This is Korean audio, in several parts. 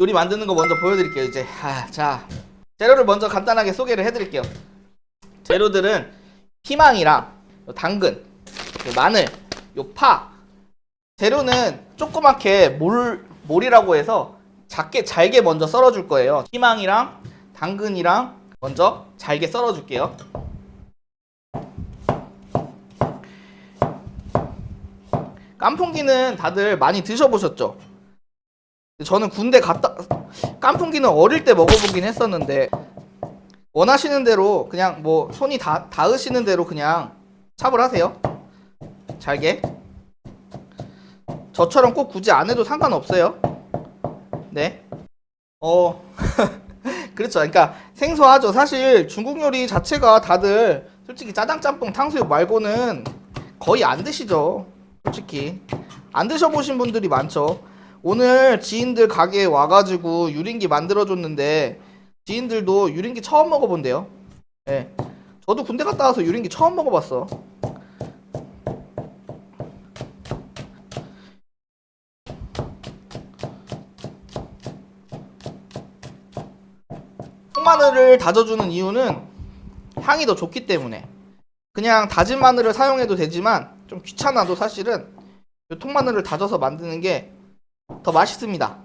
요리 만드는 거 먼저 보여드릴게요 이제. 아, 자. 재료를 먼저 간단하게 소개를 해드릴게요. 재료들은 피망이랑 요 당근 요 마늘 요파. 재료는 조그맣게 몰, 몰이라고 해서 작게 잘게 먼저 썰어줄 거예요. 피망이랑 당근이랑 먼저 잘게 썰어줄게요. 깐풍기는 다들 많이 드셔보셨죠? 저는 군대 갔다 깐풍기는 어릴 때 먹어보긴 했었는데 원하시는 대로 그냥 뭐 손이 다 닿으시는 대로 그냥 찹을 하세요. 잘게. 저처럼 꼭 굳이 안 해도 상관없어요. 네. 어. 그렇죠. 그러니까 생소하죠. 사실 중국 요리 자체가 다들 솔직히 짜장 짬뽕 탕수육 말고는 거의 안 드시죠. 솔직히 안 드셔보신 분들이 많죠. 오늘 지인들 가게에 와가지고 유린기 만들어줬는데 지인들도 유린기 처음 먹어본대요. 예. 저도 군대 갔다 와서 유린기 처음 먹어봤어. 통마늘을 다져주는 이유는 향이 더 좋기 때문에 그냥 다진 마늘을 사용해도 되지만 좀 귀찮아도 사실은 이 통마늘을 다져서 만드는 게 더 맛있습니다.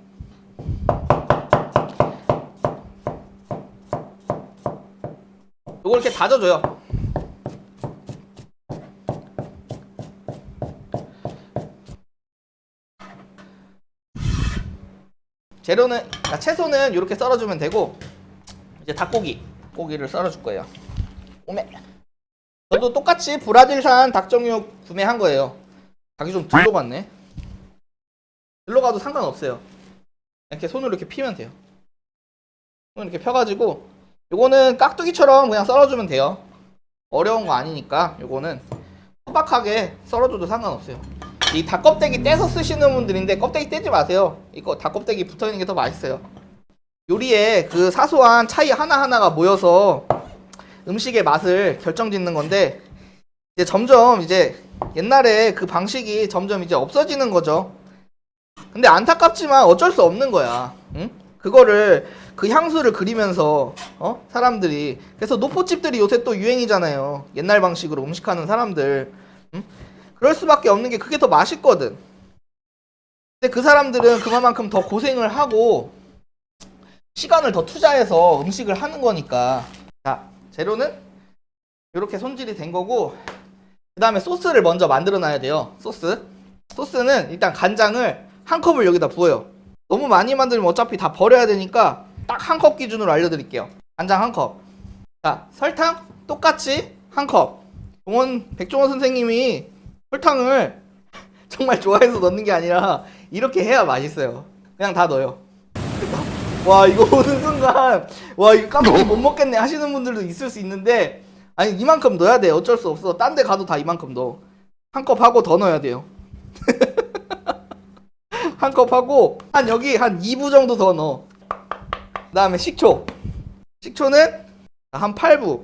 요걸 이렇게 다져줘요. 재료는 아, 채소는 이렇게 썰어주면 되고 이제 닭고기 고기를 썰어줄 거예요. 오메. 저도 똑같이 브라질산 닭정육 구매한 거예요. 닭이 좀 들러갔네. 들러가도 상관없어요. 이렇게 손으로 이렇게 피면 돼요. 이렇게 펴가지고 요거는 깍두기처럼 그냥 썰어주면 돼요. 어려운 거 아니니까 요거는 소박하게 썰어줘도 상관없어요. 이 닭껍데기 떼서 쓰시는 분들인데 껍데기 떼지 마세요. 이거 닭껍데기 붙어있는 게 더 맛있어요. 요리에 그 사소한 차이 하나하나가 모여서 음식의 맛을 결정짓는 건데 이제 점점 이제 옛날에 그 방식이 점점 이제 없어지는 거죠. 근데 안타깝지만 어쩔 수 없는 거야. 응? 그거를 그 향수를 그리면서 어? 사람들이 그래서 노포집들이 요새 또 유행이잖아요. 옛날 방식으로 음식하는 사람들. 응? 그럴 수밖에 없는 게 그게 더 맛있거든. 근데 그 사람들은 그만큼 더 고생을 하고 시간을 더 투자해서 음식을 하는 거니까. 자, 재료는 이렇게 손질이 된 거고 그 다음에 소스를 먼저 만들어 놔야 돼요. 소스. 소스는 일단 간장을 한 컵을 여기다 부어요. 너무 많이 만들면 어차피 다 버려야 되니까 딱 한 컵 기준으로 알려드릴게요. 간장 한 컵. 자, 설탕 똑같이 한 컵. 종원 백종원 선생님이 설탕을 정말 좋아해서 넣는 게 아니라 이렇게 해야 맛있어요. 그냥 다 넣어요. 와 이거 오는 순간 와 이거 깜빡이 못 먹겠네 하시는 분들도 있을 수 있는데 아니 이만큼 넣어야 돼 어쩔 수 없어 딴 데 가도 다 이만큼 넣어 한 컵 하고 더 넣어야 돼요 한 컵 하고 한 여기 한 2부 정도 더 넣어. 그 다음에 식초. 식초는 한 8부.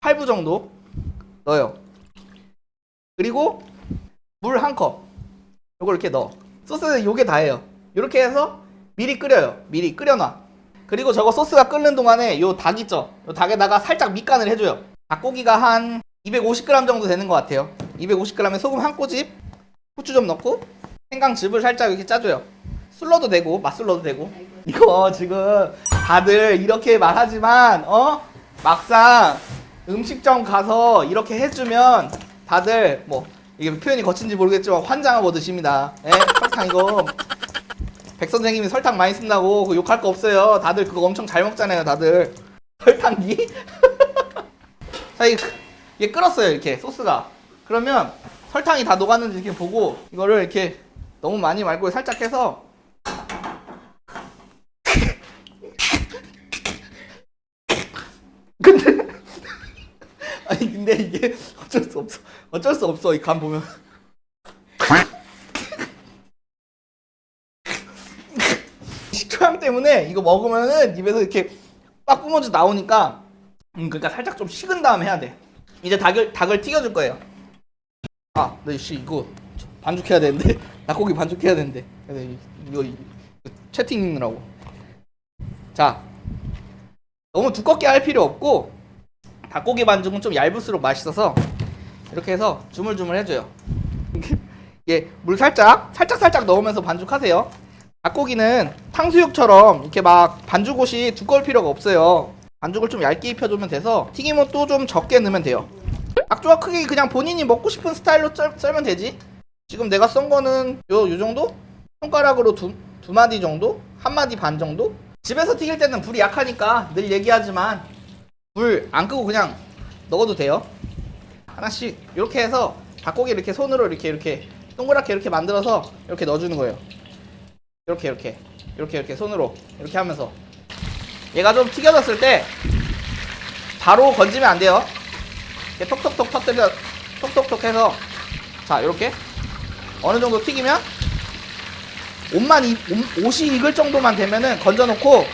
8부 정도 넣어요. 그리고 물 한 컵. 요걸 이렇게 넣어. 소스는 요게 다예요. 이렇게 해서 미리 끓여요. 미리 끓여놔. 그리고 저거 소스가 끓는 동안에 요 닭 있죠? 요 닭에다가 살짝 밑간을 해줘요. 닭고기가 한 250g 정도 되는 것 같아요. 250g에 소금 한 꼬집 후추 좀 넣고 생강즙을 살짝 이렇게 짜줘요. 술러도 되고 맛술러도 되고. 이거 지금 다들 이렇게 말하지만 어? 막상 음식점 가서 이렇게 해주면 다들 뭐 이게 표현이 거친지 모르겠지만 환장하고 드십니다. 예? 설탕 이거 백 선생님이 설탕 많이 쓴다고 그거 욕할 거 없어요. 다들 그거 엄청 잘 먹잖아요 다들. 설탕기? 자 이게, 이게 끓었어요 이렇게 소스가. 그러면 설탕이 다 녹았는지 이렇게 보고 이거를 이렇게 너무 많이 말고 살짝 해서. 근데 아니 근데 이게 어쩔 수 없어. 어쩔 수 없어 이 간 보면. 식초향 때문에 이거 먹으면은 입에서 이렇게 빡 뿜어져 나오니까 음 그러니까 살짝 좀 식은 다음에 해야 돼. 이제 닭을 닭을 튀겨줄 거예요. 아나씨 이거 반죽해야 되는데 닭고기 반죽해야 되는데 이- 이거 이- 채팅 읽느라고. 자, 너무 두껍게 할 필요 없고 닭고기 반죽은 좀 얇을수록 맛있어서 이렇게 해서 주물주물 해줘요. 예, 물 살짝 살짝 살짝 넣으면서 반죽하세요. 닭고기는 탕수육처럼 이렇게 막 반죽옷이 두꺼울 필요가 없어요. 반죽을 좀 얇게 입혀주면 돼서 튀김옷 또좀 적게 넣으면 돼요. 악조가 크게 그냥 본인이 먹고 싶은 스타일로 썰, 썰면 되지. 지금 내가 썬 거는 요, 요 정도? 손가락으로 두, 두 마디 정도? 한 마디 반 정도? 집에서 튀길 때는 불이 약하니까 늘 얘기하지만 불 안 끄고 그냥 넣어도 돼요. 하나씩 이렇게 해서 닭고기 이렇게 손으로 이렇게 이렇게 동그랗게 이렇게 만들어서 이렇게 넣어주는 거예요. 이렇게 이렇게 이렇게 이렇게 손으로 이렇게 하면서 얘가 좀 튀겨졌을 때 바로 건지면 안 돼요. 이렇게 톡톡톡 터뜨려 톡톡톡 해서 자 이렇게 어느 정도 튀기면 옷만 이, 옷- 옷이 익을 정도만 되면은 건져놓고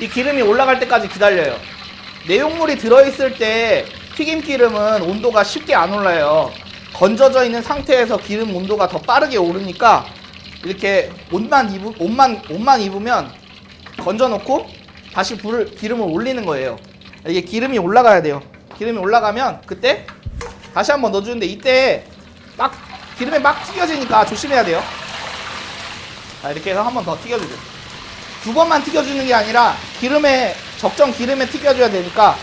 이 기름이 올라갈 때까지 기다려요. 내용물이 들어있을 때 튀김 기름은 온도가 쉽게 안 올라요. 건져져 있는 상태에서 기름 온도가 더 빠르게 오르니까 이렇게 옷만 입으 옷만 옷만 입으면 건져놓고 다시 불을 기름을 올리는 거예요. 이게 기름이 올라가야 돼요. 기름이 올라가면 그때 다시 한번 넣어주는데 이때 막 기름에 막 튀겨지니까 조심해야 돼요. 자, 이렇게 해서 한 번 더 튀겨주죠. 두 번만 튀겨주는 게 아니라 기름에 적정 기름에 튀겨줘야 되니까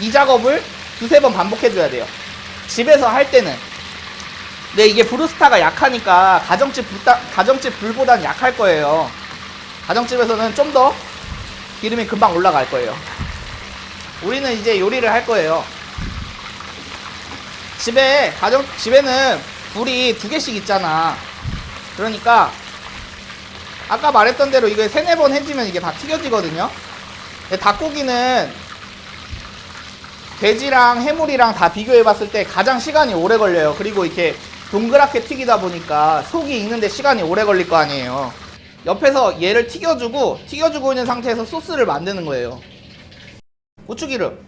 이 작업을 두세 번 반복해줘야 돼요. 집에서 할 때는. 근데 이게 브루스타가 약하니까 가정집 불 가정집 불보단 약할 거예요. 가정집에서는 좀 더 기름이 금방 올라갈 거예요. 우리는 이제 요리를 할 거예요. 집에 가정 집에는 불이 두 개씩 있잖아. 그러니까 아까 말했던 대로 이거 세네 번 해지면 이게 다 튀겨지거든요. 닭고기는 돼지랑 해물이랑 다 비교해봤을 때 가장 시간이 오래 걸려요. 그리고 이렇게 동그랗게 튀기다 보니까 속이 익는데 시간이 오래 걸릴 거 아니에요. 옆에서 얘를 튀겨주고 튀겨주고 있는 상태에서 소스를 만드는 거예요. 고추기름.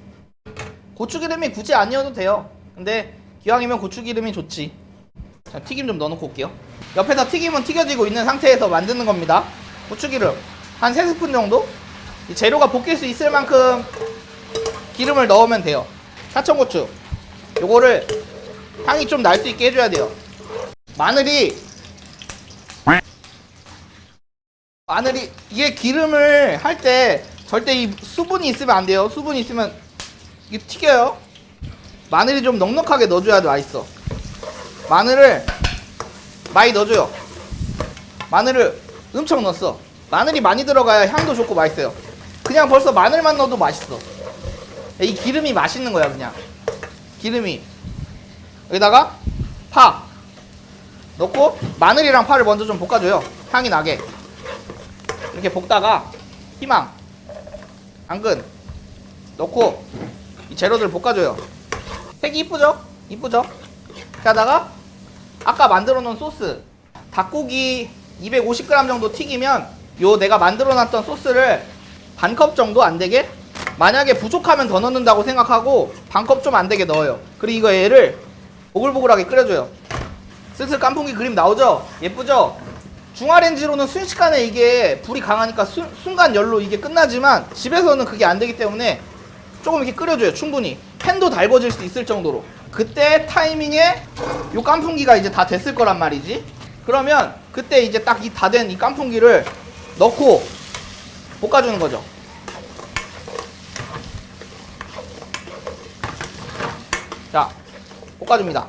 고추기름이 굳이 아니어도 돼요. 근데 기왕이면 고추기름이 좋지. 자, 튀김 좀 넣어놓고 올게요. 옆에서 튀김은 튀겨지고 있는 상태에서 만드는 겁니다. 고추기름 한 3스푼 정도? 이 재료가 볶일 수 있을 만큼 기름을 넣으면 돼요. 사천고추. 요거를 향이 좀 날 수 있게 해줘야 돼요. 마늘이 마늘이 이게 기름을 할 때 절대 이 수분이 있으면 안 돼요. 수분이 있으면 이게 튀겨요. 마늘이 좀 넉넉하게 넣어줘야 맛있어. 마늘을 많이 넣어줘요. 마늘을 엄청 넣었어. 마늘이 많이 들어가야 향도 좋고 맛있어요. 그냥 벌써 마늘만 넣어도 맛있어. 이 기름이 맛있는 거야 그냥. 기름이. 여기다가 파 넣고 마늘이랑 파를 먼저 좀 볶아줘요. 향이 나게. 이렇게 볶다가 희망, 당근 넣고 이 재료들 볶아줘요. 색이 이쁘죠? 이쁘죠? 이렇게 하다가 아까 만들어 놓은 소스 닭고기 250g 정도 튀기면 요 내가 만들어 놨던 소스를 반 컵 정도 안 되게 만약에 부족하면 더 넣는다고 생각하고 반 컵 좀 안 되게 넣어요. 그리고 이거 얘를 보글보글하게 끓여줘요. 슬슬 깐풍기 그림 나오죠? 예쁘죠? 중화렌지로는 순식간에 이게 불이 강하니까 순, 순간 열로 이게 끝나지만 집에서는 그게 안 되기 때문에 조금 이렇게 끓여줘요 충분히 팬도 달궈질 수 있을 정도로 그때 타이밍에 요 깐풍기가 이제 다 됐을 거란 말이지. 그러면 그때 이제 딱 이 다 된 이 깐풍기를 넣고 볶아주는 거죠. 자 볶아줍니다.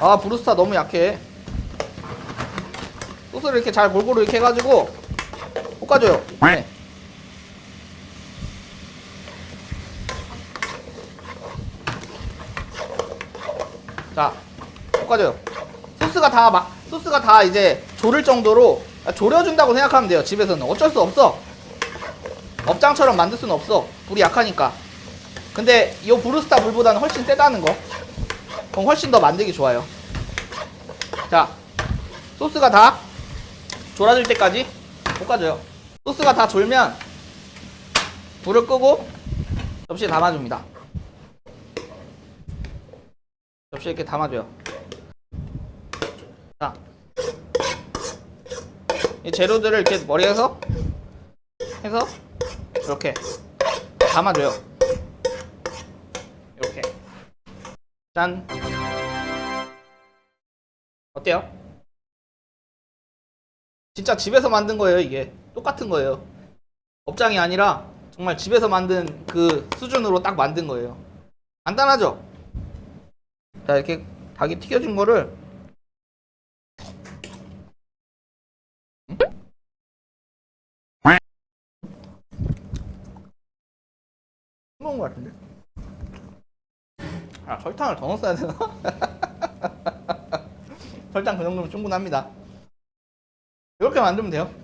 아 브루스타 너무 약해. 소스를 이렇게 잘 골고루 이렇게 해가지고 볶아줘요. 네. 자 볶아줘요. 소스가 다 마, 소스가 다 이제 조를 정도로 졸여준다고 생각하면 돼요. 집에서는. 어쩔 수 없어. 업장처럼 만들 수는 없어. 불이 약하니까. 근데 이 브루스타 불보다는 훨씬 세다는 거. 그럼 훨씬 더 만들기 좋아요. 자 소스가 다 졸아질 때까지 볶아줘요. 소스가 다 졸면 불을 끄고 접시에 담아줍니다. 접시에 이렇게 담아줘요 자 이 재료들을 이렇게 머리에서? 해서? 이렇게 담아줘요. 이렇게. 짠. 어때요? 진짜 집에서 만든 거예요 이게. 똑같은 거예요. 업장이 아니라 정말 집에서 만든 그 수준으로 딱 만든 거예요. 간단하죠? 자 이렇게 닭이 튀겨진 거를 먹은 거 같은데? 아 설탕을 더 넣었어야 되나? 설탕 그 정도면 충분합니다 이렇게 만들면 돼요